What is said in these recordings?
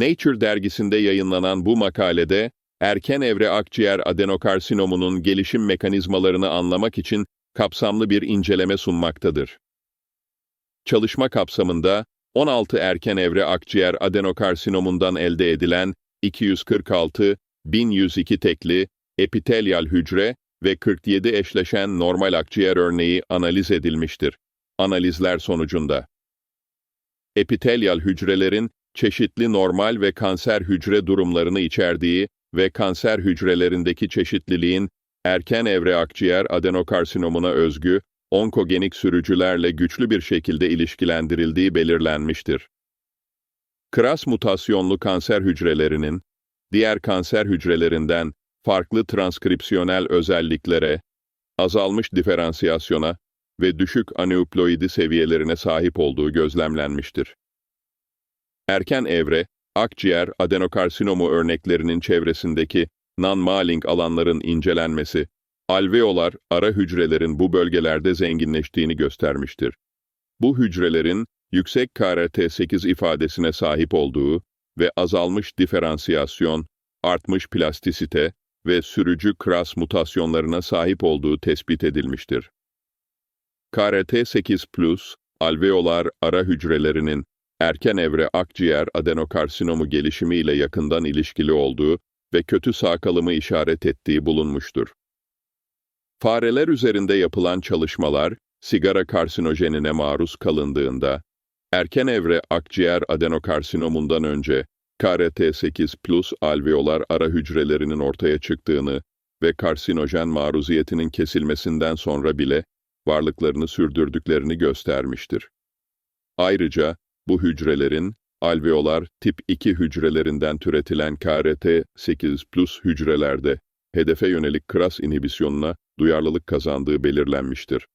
Nature dergisinde yayınlanan bu makalede, erken evre akciğer adenokarsinomunun gelişim mekanizmalarını anlamak için kapsamlı bir inceleme sunmaktadır. Çalışma kapsamında 16 erken evre akciğer adenokarsinomundan elde edilen 246, 1102 tekli, epitelyal hücre ve 47 eşleşen normal akciğer örneği analiz edilmiştir. Analizler sonucunda epitelyal hücrelerin çeşitli normal ve kanser hücre durumlarını içerdiği ve kanser hücrelerindeki çeşitliliğin erken evre akciğer adenokarsinomuna özgü onkogenik sürücülerle güçlü bir şekilde ilişkilendirildiği belirlenmiştir. Kras mutasyonlu kanser hücrelerinin diğer kanser hücrelerinden farklı transkripsiyonel özelliklere, azalmış diferansiyasyona ve düşük aneuploidi seviyelerine sahip olduğu gözlemlenmiştir. Erken evre, akciğer adenokarsinomu örneklerinin çevresindeki non-maling alanların incelenmesi, alveolar ara hücrelerin bu bölgelerde zenginleştiğini göstermiştir. Bu hücrelerin yüksek KRT8 ifadesine sahip olduğu ve azalmış diferansiyasyon, artmış plastisite ve sürücü kras mutasyonlarına sahip olduğu tespit edilmiştir. KRT8 plus, alveolar ara hücrelerinin erken evre akciğer adenokarsinomu gelişimiyle yakından ilişkili olduğu ve kötü sağ kalımı işaret ettiği bulunmuştur. Fareler üzerinde yapılan çalışmalar, sigara karsinojenine maruz kalındığında, erken evre akciğer adenokarsinomundan önce KRT8 plus alveolar ara hücrelerinin ortaya çıktığını ve karsinojen maruziyetinin kesilmesinden sonra bile varlıklarını sürdürdüklerini göstermiştir. Ayrıca bu hücrelerin alveolar tip 2 hücrelerinden türetilen KRT8 plus hücrelerde hedefe yönelik kras inhibisyonuna duyarlılık kazandığı belirlenmiştir.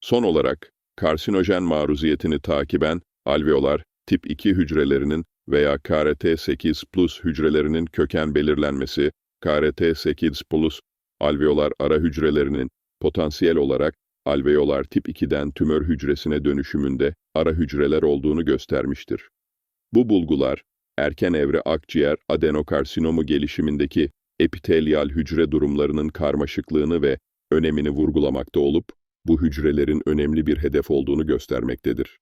Son olarak, karsinojen maruziyetini takiben alveolar tip 2 hücrelerinin veya KRT8 plus hücrelerinin köken belirlenmesi, KRT8 plus alveolar ara hücrelerinin potansiyel olarak alveolar tip 2'den tümör hücresine dönüşümünde ara hücreler olduğunu göstermiştir. Bu bulgular, erken evre akciğer adenokarsinomu gelişimindeki epitelyal hücre durumlarının karmaşıklığını ve önemini vurgulamakta olup, bu hücrelerin önemli bir hedef olduğunu göstermektedir.